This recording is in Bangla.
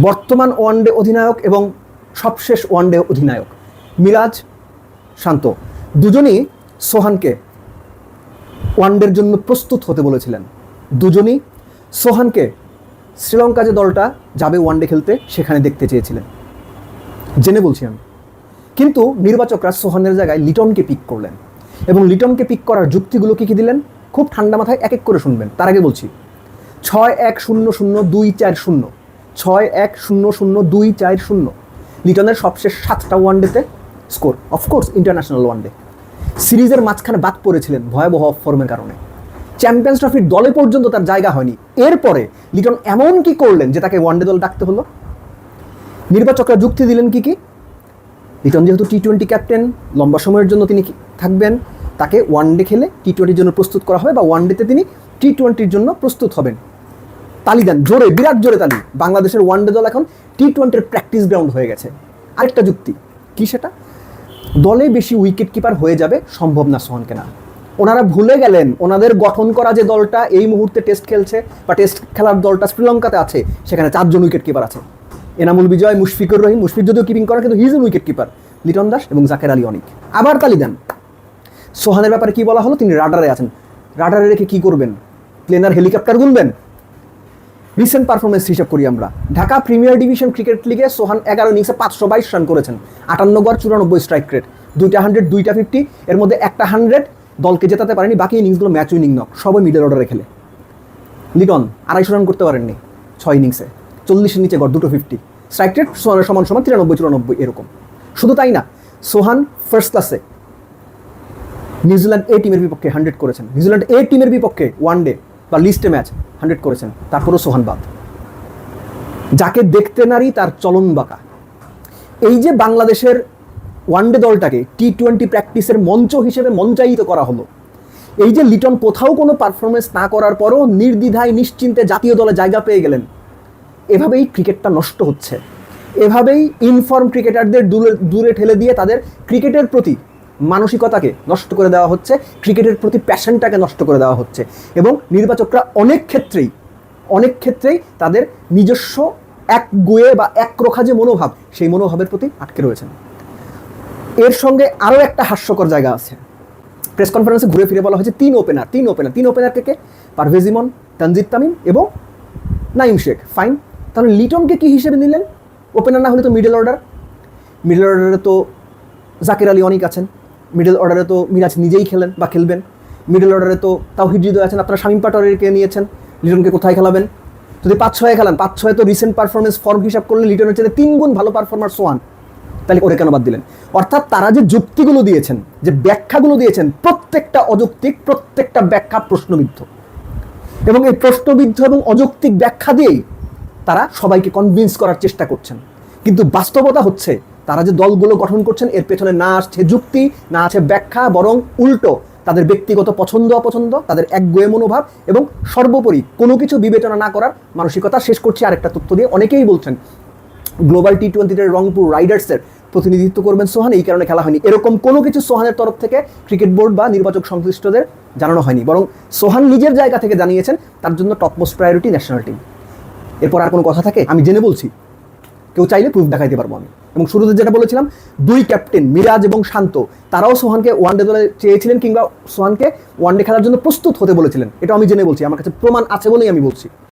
বর্তমান ওয়ানডে অধিনায়ক এবং সবশেষ ওয়ানডে অধিনায়ক। মিরাজ শান্ত। দুজনই সোহানকে ওয়ানডের জন্য প্রস্তুত হতে বলেছিলেন। দুজনই সোহানকে শ্রীলঙ্কা যে দলটা যাবে ওয়ানডে খেলতে, সেখানে দেখতে চেয়েছিলেন। জেনে বলছি আমি। কিন্তু নির্বাচকরা সোহানের জায়গায় লিটনকে পিক করলেন এবং লিটনকে পিক করার যুক্তিগুলো কী কী দিলেন? খুব ঠান্ডা মাথায় এক এক করে শুনবেন। তার আগে বলছি, ছয় এক শূন্য শূন্য দুই চার শূন্য। ছয় এক শূন্য শূন্য দুই চার শূন্য। লিটনের সবশেষ সাতটা ওয়ানডেতে score. Of course international one day সিরিজের মাঝখানে বাদ পড়েছিলেন ভয়াবহ ফর্মের কারণে। চ্যাম্পিয়ন্স ট্রফির দলে পর্যন্ত তার জায়গা হয়নি। এরপরে লিটন এমন কি করলেন যে তাকে ওয়ানডে দল ডাকতে হলো? নির্বাচকরা যুক্তি দিলেন কি কি? লিটন যেহেতু টি টোয়েন্টি ক্যাপ্টেন লম্বা সময়ের জন্য তিনি থাকবেন? তাকে ওয়ানডে খেলে টি টোয়েন্টির জন্য প্রস্তুত করা হবে বা ওয়ানডেতে তিনি টি টোয়েন্টির জন্য প্রস্তুত হবেন। তালি দেন, জোরে, বিরাট জোরে তালি। বাংলাদেশের ওয়ানডে দল এখন টি টোয়েন্টির প্র্যাকটিস গ্রাউন্ড হয়ে গেছে। আরেকটা যুক্তি, কি সেটা? দলে বেশি উইকেট কিপার হয়ে যাবে সম্ভব না সোহানকে না। ওনারা ভুলে গেলেন, ওনাদের গঠন করা যে দলটা, এই মুহূর্তে টেস্ট খেলছে বা টেস্ট খেলার দলটা শ্রীলঙ্কাতে আছে, সেখানে চারজন উইকেট কিপার আছে। এনামুল বিজয়, মুশফিকুর রহিম, মুশফিক যদিও কিপিং করে, কিন্তু his wicket keeper Liton Das এবং জাকের আলী অনিক। আবার তালি দেন। সোহানের ব্যাপারে কি বলা হলো? তিনি রাডারে আছেন। রাডারে রেখে কি করবেন? প্লেনার হেলিকপ্টার গুনবেন? রিসেন্ট পারফরমেন্স হিসাব করি আমরা। ঢাকা প্রিমিয়ার ডিভিশন ক্রিকেট লিগে সোহান এগারো ইনিংসে পাঁচশো বাইশ রান করেছেন। আটান্ন গড়, চুরানব্বই স্ট্রাইক রেট দুইটা হান্ড্রেড দুইটা ফিফটি এর মধ্যে একটা হান্ড্রেড দলকে জেতাতে পারেনি, বাকি ইনিংসগুলো ম্যাচ উইনিং নক সবাই মিডল অর্ডারে খেলে। লিটন আড়াইশো রান করতে পারেননি ছয় ইনিংসে চল্লিশের নিচে গড়, দুটো ফিফটি স্ট্রাইক রেট সমান সমান তিরানব্বই, চুরানব্বই, এরকম। শুধু তাই না, সোহান ফার্স্ট ক্লাসে নিউজিল্যান্ড এ টিমের বিপক্ষে হান্ড্রেড করেছেন। নিউজিল্যান্ড এ টিমের বিপক্ষে ওয়ান ডে বা লিস্টে ম্যাচ হান্ড্রেড করেছেন, তারপরও সোহান বাদ। যাকে দেখতে নারী, তার চলন বাঁকা। এই যে বাংলাদেশের ওয়ানডে দলটাকে টি টোয়েন্টি প্র্যাকটিসের মঞ্চ হিসেবে মঞ্চায়িত করা হলো, এই যে লিটন কোথাও কোনো পারফরমেন্স না করার পরও নির্দ্বিধায়, নিশ্চিন্তে জাতীয় দলে জায়গা পেয়ে গেলেন, এভাবেই ক্রিকেটটা নষ্ট হচ্ছে। এভাবেই ইনফর্ম ক্রিকেটারদের দূরে দূরে ঠেলে দিয়ে তাদের ক্রিকেটের প্রতি মানসিকতাকে নষ্ট করে দেওয়া হচ্ছে, ক্রিকেটের প্রতি প্যাশনটাকে নষ্ট করে দেওয়া হচ্ছে এবং নির্বাচকরা অনেক ক্ষেত্রেই অনেক ক্ষেত্রেই তাদের নিজস্ব এক গুয়ে বা একরোখা যে মনোভাব, সেই মনোভাবের প্রতি আটকে রয়েছেন। এর সঙ্গে আরও একটা হাস্যকর জায়গা আছে। প্রেস কনফারেন্সে ঘুরে ফিরে বলা হয়েছে, তিন ওপেনার তিন ওপেনার তিন ওপেনার কে কে? পারভেজ ইমন, তানজিদ তামিম এবং নাইম শেখ। ফাইন তাহলে লিটনকে কি হিসেবে নিলেন? ওপেনার না হলে তো মিডল অর্ডার মিডল অর্ডারে তো জাকির আলী অনেক আছেন। মিডল অর্ডারে তো মিরাজ নিজেই খেলেন বা খেলবেন। মিডল অর্ডারে তো তাও হৃদয় আছেন, আপনারা শামীম পাটোয়ারিকে নিয়েছেন? লিটনকে কোথায় খেলাবেন? যদি পাঁচ ছয়ে খেলান, পাঁচ ছয়ে তো রিসেন্ট পারফরমেন্স ফর্ম হিসাব করলে লিটনের চেয়ে তিন গুণ ভালো পারফরমার ওয়ান তাহলে ওরে কেন বাদ দিলেন? অর্থাৎ তারা যে যুক্তিগুলো দিয়েছেন, যে ব্যাখ্যাগুলো দিয়েছেন, প্রত্যেকটা অযৌক্তিক, প্রত্যেকটা ব্যাখ্যা প্রশ্নবিদ্ধ। এবং এই প্রশ্নবিদ্ধ এবং অযৌক্তিক ব্যাখ্যা দিয়েই তারা সবাইকে কনভিন্স করার চেষ্টা করছেন। কিন্তু বাস্তবতা হচ্ছে তারা যে দলগুলো গঠন করছেন, এর পেছনে না আসছে যুক্তি, না আছে ব্যাখ্যা, বরং উল্টো। তাদের ব্যক্তিগত পছন্দ, অপছন্দ, তাদের একগুয়ে মনোভাব এবং সর্বোপরি কোনো কিছু বিবেচনা না করার মানসিকতা শেষ করছি আরেকটা তথ্য দিয়ে। অনেকেই বলছেন, গ্লোবাল টি টোয়েন্টিতে রংপুর রাইডার্সের প্রতিনিধিত্ব করবেন সোহান, এই কারণে খেলা হয়নি। এরকম কোনো কিছু সোহানের তরফ থেকে ক্রিকেট বোর্ড বা নির্বাচক সংশ্লিষ্টদের জানানো হয়নি, বরং সোহান নিজের জায়গা থেকে জানিয়েছেন, তার জন্য টপমোস্ট প্রায়োরিটি ন্যাশনাল টিম। এরপর আর কোনো কথা থাকে? আমি জেনে বলছি। কেউ চাইলে প্রুফ দেখাইতে পারব আমি। এবং শুরুতে যেটা বলেছিলাম, দুই ক্যাপ্টেন মিরাজ এবং শান্ত, তারাও সোহানকে ওয়ান ডে দলে চেয়েছিলেন কিংবা সোহানকে ওয়ান ডে খেলার জন্য প্রস্তুত হতে বলেছিলেন। এটা আমি জেনে বলছি, আমার কাছে প্রমাণ আছে বলেই আমি বলছি।